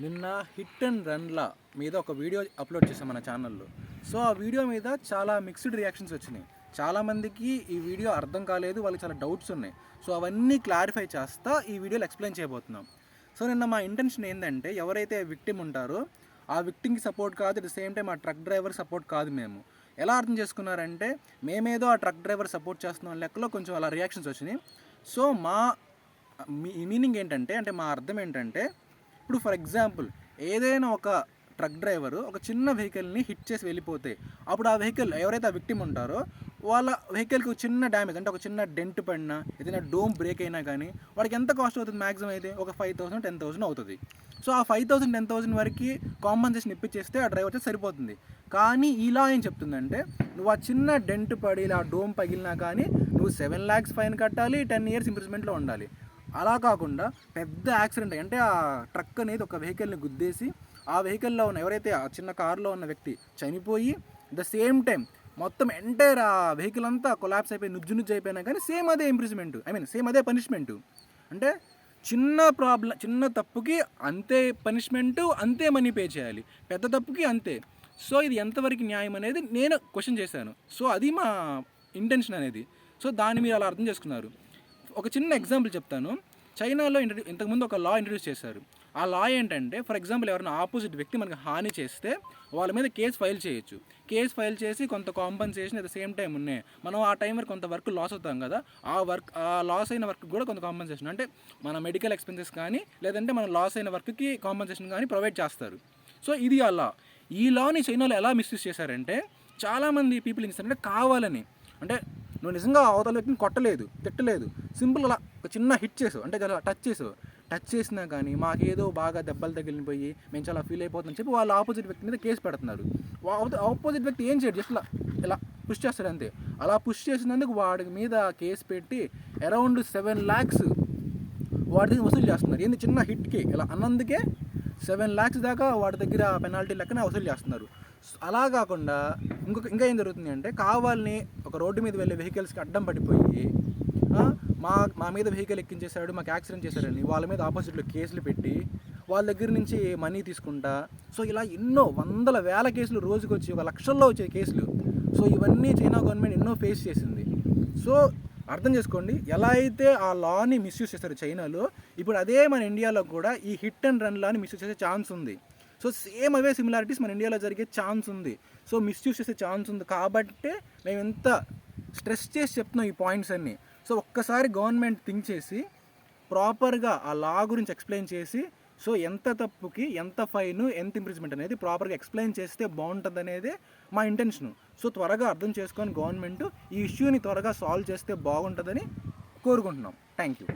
నిన్న hit and రన్ల మీద ఒక వీడియో అప్లోడ్ చేసాం మన ఛానల్లో. సో ఆ వీడియో మీద చాలా మిక్స్డ్ రియాక్షన్స్ వచ్చినాయి. చాలామందికి ఈ వీడియో అర్థం కాలేదు వాళ్ళకి చాలా డౌట్స్ ఉన్నాయి. సో అవన్నీ క్లారిఫై చేస్తా ఈ వీడియోలో ఎక్స్ప్లెయిన్ చేయబోతున్నాం. సో నిన్న మా ఇంటెన్షన్ ఏంటంటే ఎవరైతే విక్టిమ్ ఉంటారో ఆ విక్టిమ్కి సపోర్ట్ కాదు అట్ ద సేమ్ టైం ఆ ట్రక్ డ్రైవర్ సపోర్ట్ కాదు మేము. ఎలా అర్థం చేసుకున్నారంటే మేమేదో ఆ ట్రక్ డ్రైవర్ సపోర్ట్ చేస్తున్నాం లెక్కలో కొంచెం అలా రియాక్షన్స్ వచ్చినాయి. సో మా మీ మీనింగ్ ఏంటంటే అంటే మా అర్థం ఏంటంటే ఇప్పుడు ఫర్ ఎగ్జాంపుల్ ఏదైనా ఒక ట్రక్ డ్రైవరు ఒక చిన్న వెహికల్ని హిట్ చేసి వెళ్ళిపోతే అప్పుడు ఆ వెహికల్ ఎవరైతే ఆ విక్టిమ్ ఉంటారో వాళ్ళ వెహికల్కి ఒక చిన్న డ్యామేజ్ అంటే ఒక చిన్న డెంట్ పడినా ఏదైనా డోమ్ బ్రేక్ అయినా కానీ వాడికి ఎంత కాస్ట్ అవుతుంది మ్యాక్సిమం అయితే? ఒక ఫైవ్ థౌసండ్ టెన్ థౌసండ్ అవుతుంది. సో ఆ ఫైవ్ థౌసండ్ టెన్ థౌసండ్ వరకు కాంపన్సేషన్ ఇప్పించేస్తే ఆ డ్రైవర్ వచ్చి సరిపోతుంది. కానీ ఇలా ఏం చెప్తుందంటే నువ్వు ఆ చిన్న డెంట్ పడి ఇలా డోమ్ పగిలినా కానీ నువ్వు సెవెన్ ల్యాక్స్ ఫైన్ కట్టాలి టెన్ ఇయర్స్ ఇంప్రూవ్మెంట్లో ఉండాలి. అలా కాకుండా పెద్ద యాక్సిడెంట్ అంటే ఆ ట్రక్ అనేది ఒక వెహికల్ని గుద్దేసి ఆ వెహికల్లో ఉన్న ఎవరైతే ఆ చిన్న కారులో ఉన్న వ్యక్తి చనిపోయి ద సేమ్ టైం మొత్తం ఎంటైర్ ఆ వెహికల్ అంతా కొలాప్స్ అయిపోయి నుజ్జు నుజ్జు అయిపోయినా కానీ సేమ్ అదే ఇంప్రూవ్మెంట్ ఐ మీన్ సేమ్ అదే పనిష్మెంట్. అంటే చిన్న ప్రాబ్లం చిన్న తప్పుకి అంతే పనిష్మెంట్ అంతే మనీ పే చేయాలి. పెద్ద తప్పుకి అంతే. సో ఇది ఎంతవరకు న్యాయం అనేది నేను క్వశ్చన్ చేశాను. సో అది మా ఇంటెన్షన్ అనేది. సో దాన్ని మీరు అలా అర్థం చేసుకున్నారు. ఒక చిన్న ఎగ్జాంపుల్ చెప్తాను. చైనాలో ఇంట్రడ్యూ ఇంతకుముందు ఒక లా ఇంట్రడ్యూస్ చేశారు. ఆ లా ఏంటంటే ఫర్ ఎగ్జాంపుల్ ఎవరైనా ఆపోజిట్ వ్యక్తి మనకి హాని చేస్తే వాళ్ళ మీద కేసు ఫైల్ చేయొచ్చు. కేసు ఫైల్ చేసి కొంత compensation at the same time ఉన్నాయి. మనం ఆ టైం వరకు కొంత వర్క్ లాస్ అవుతాం కదా ఆ వర్క్ ఆ లాస్ అయిన వర్క్ కూడా కొంత కాంపన్సేషన్. అంటే మన మెడికల్ ఎక్స్పెన్సెస్ కానీ లేదంటే మన లాస్ అయిన వర్క్కి కాంపన్సేషన్ కానీ ప్రొవైడ్ చేస్తారు. సో ఇది ఆ లా. ఈ లాని చైనాలో ఎలా మిస్యూజ్ చేశారంటే చాలామంది పీపుల్ ఏం చేస్తారంటే కావాలని. అంటే నువ్వు నిజంగా అవతల వ్యక్తిని కొట్టలేదు తిట్టలేదు. సింపుల్ అలా ఒక చిన్న హిట్ చేసావు. అంటే చాలా టచ్ చేసావు. టచ్ చేసినా కానీ మాకేదో బాగా దెబ్బలు తగిలిపోయి మేము చాలా ఫీల్ అయిపోతుందని చెప్పి వాళ్ళు ఆపోజిట్ వ్యక్తి మీద కేసు పెడుతున్నారు. ఆపోజిట్ వ్యక్తి ఏం చేయడు? జస్ట్ ఇలా ఇలా పుష్ చేస్తాడు అంతే. అలా పుష్ చేసినందుకు వాడి మీద కేసు పెట్టి అరౌండ్ సెవెన్ ల్యాక్స్ వాడి వసూలు చేస్తున్నారు. ఏంది చిన్న హిట్కి. ఇలా అన్నందుకే సెవెన్ ల్యాక్స్ దాకా వాడి దగ్గర పెనాల్టీ లెక్కన వసూలు చేస్తున్నారు. అలా కాకుండా ఇంకొక ఇంకా ఏం జరుగుతుంది అంటే కావాలని ఒక రోడ్డు మీద వెళ్ళే వెహికల్స్కి అడ్డం పడిపోయి మా మా మీద వెహికల్ ఎక్కించేశాడు మాకు యాక్సిడెంట్ చేశాడని వాళ్ళ మీద ఆపోజిట్లో కేసులు పెట్టి వాళ్ళ దగ్గర నుంచి మనీ తీసుకుంటా. సో ఇలా ఎన్నో వందల వేల కేసులు రోజుకొచ్చి ఒక లక్షల్లో వచ్చే కేసులు. సో ఇవన్నీ చైనా గవర్నమెంట్ ఎన్నో ఫేస్ చేసింది. సో అర్థం చేసుకోండి. ఎలా అయితే ఆ లాని మిస్యూజ్ చేస్తారు చైనాలో ఇప్పుడు అదే మన ఇండియాలో కూడా ఈ హిట్ అండ్ రన్ లాని మిస్యూజ్ చేసే ఛాన్స్ ఉంది. సో సేమ్ అవే సిమిలారిటీస్ మన ఇండియాలో జరిగే ఛాన్స్ ఉంది. సో మిస్యూజ్ చేసే ఛాన్స్ ఉంది. కాబట్టే మేము ఎంత స్ట్రెస్ చేసి చెప్తున్నాం ఈ పాయింట్స్ అన్నీ. సో ఒక్కసారి గవర్నమెంట్ థింక్ చేసి ప్రాపర్గా ఆ లా గురించి ఎక్స్ప్లెయిన్ చేసి సో ఎంత తప్పుకి ఎంత ఫైన్ ఎంత ఇంప్రూవ్మెంట్ అనేది ప్రాపర్గా ఎక్స్ప్లెయిన్ చేస్తే బాగుంటుంది అనేది మా ఇంటెన్షన్ సో త్వరగా అర్థం చేసుకొని గవర్నమెంట్ ఈ ఇష్యూని త్వరగా సాల్వ్ చేస్తే బాగుంటుందని కోరుకుంటున్నాం. Thank you